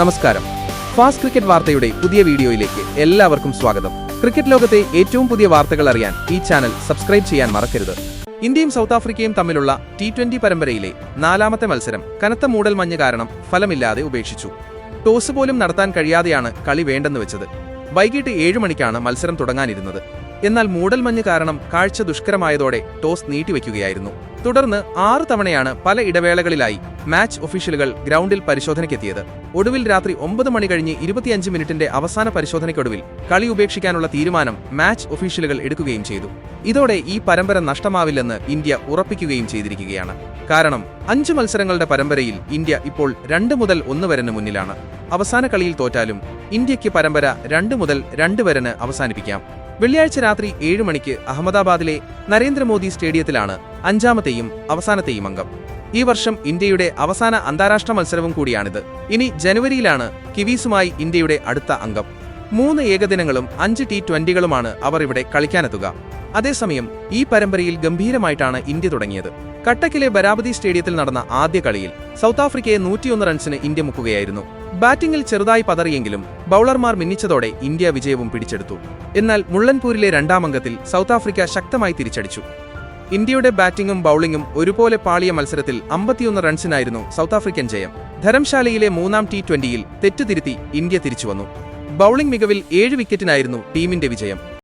നമസ്കാരം. Fast cricket വാർത്തയുടെ പുതിയ വീഡിയോയിലേക്ക് എല്ലാവർക്കും സ്വാഗതം. ക്രിക്കറ്റ് ലോകത്തെ ഏറ്റവും പുതിയ വാർത്തകൾ അറിയാൻ ഈ ചാനൽ സബ്സ്ക്രൈബ് ചെയ്യാൻ മറക്കരുത്. ഇന്ത്യയും സൗത്ത് ആഫ്രിക്കയും തമ്മിലുള്ള ടി ട്വന്റി പരമ്പരയിലെ നാലാമത്തെ മത്സരം കനത്ത മൂടൽ മഞ്ഞ് കാരണം ഫലമില്ലാതെ ഉപേക്ഷിച്ചു. ടോസ് പോലും നടത്താൻ കഴിയാതെയാണ് കളി വേണ്ടെന്ന് വെച്ചത്. വൈകിട്ട് ഏഴു മണിക്കാണ് മത്സരം തുടങ്ങാനിരുന്നത്. എന്നാൽ മൂടൽമഞ്ഞ് കാരണം കാഴ്ച ദുഷ്കരമായതോടെ ടോസ് നീട്ടിവെക്കുകയായിരുന്നു. തുടർന്ന് ആറ് തവണയാണ് പല ഇടവേളകളിലായി മാച്ച് ഒഫീഷ്യലുകൾ ഗ്രൗണ്ടിൽ പരിശോധനയ്ക്കെത്തിയത്. ഒടുവിൽ രാത്രി ഒമ്പത് മണി കഴിഞ്ഞ് ഇരുപത്തിയഞ്ച് മിനിറ്റിന്റെ അവസാന പരിശോധനയ്ക്കൊടുവിൽ കളി ഉപേക്ഷിക്കാനുള്ള തീരുമാനം മാച്ച് ഒഫീഷ്യലുകൾ എടുക്കുകയും ചെയ്തു. ഇതോടെ ഈ പരമ്പര നഷ്ടമാവില്ലെന്ന് ഇന്ത്യ ഉറപ്പിക്കുകയും ചെയ്തിരിക്കുകയാണ്. കാരണം അഞ്ച് മത്സരങ്ങളുടെ പരമ്പരയിൽ ഇന്ത്യ ഇപ്പോൾ രണ്ട് മുതൽ ഒന്ന് വരന് മുന്നിലാണ്. അവസാന കളിയിൽ തോറ്റാലും ഇന്ത്യയ്ക്ക് പരമ്പര രണ്ട് മുതൽ രണ്ട് വരന് അവസാനിപ്പിക്കാം. വെള്ളിയാഴ്ച രാത്രി ഏഴ് മണിക്ക് അഹമ്മദാബാദിലെ നരേന്ദ്രമോദി സ്റ്റേഡിയത്തിലാണ് അഞ്ചാമത്തെയും അവസാനത്തെയും അംഗം. ഈ വർഷം ഇന്ത്യയുടെ അവസാന അന്താരാഷ്ട്ര മത്സരവും കൂടിയാണിത്. ഇനി ജനുവരിയിലാണ് കിവീസുമായി ഇന്ത്യയുടെ അടുത്ത അംഗം. മൂന്ന് ഏകദിനങ്ങളും അഞ്ച് ടി ട്വന്റികളുമാണ് അവർ ഇവിടെ കളിക്കാനെത്തുക. അതേസമയം ഈ പരമ്പരയിൽ ഗംഭീരമായിട്ടാണ് ഇന്ത്യ തുടങ്ങിയത്. കട്ടക്കിലെ ബരാബതി സ്റ്റേഡിയത്തിൽ നടന്ന ആദ്യ കളിയിൽ സൗത്ത് ആഫ്രിക്കയെ നൂറ്റിയൊന്ന് റൺസിന് ഇന്ത്യ മുക്കുകയായിരുന്നു. ബാറ്റിംഗിൽ ചെറുതായി പതറിയെങ്കിലും ബൌളർമാർ മിന്നിച്ചതോടെ ഇന്ത്യ വിജയവും പിടിച്ചെടുത്തു. എന്നാൽ മുള്ളൻപൂരിലെ രണ്ടാം അംഗത്തിൽ സൗത്ത് ആഫ്രിക്ക ശക്തമായി തിരിച്ചടിച്ചു. ഇന്ത്യയുടെ ബാറ്റിംഗും ബൌളിംഗും ഒരുപോലെ പാളിയ മത്സരത്തിൽ അമ്പത്തിയൊന്ന് റൺസിനായിരുന്നു സൗത്ത് ആഫ്രിക്കൻ ജയം. ധരംശാലയിലെ മൂന്നാം ടി ട്വന്റിയിൽ തെറ്റുതിരുത്തി ഇന്ത്യ തിരിച്ചുവന്നു. ബൌളിംഗ് മികവിൽ ഏഴ് വിക്കറ്റിനായിരുന്നു ടീമിന്റെ വിജയം.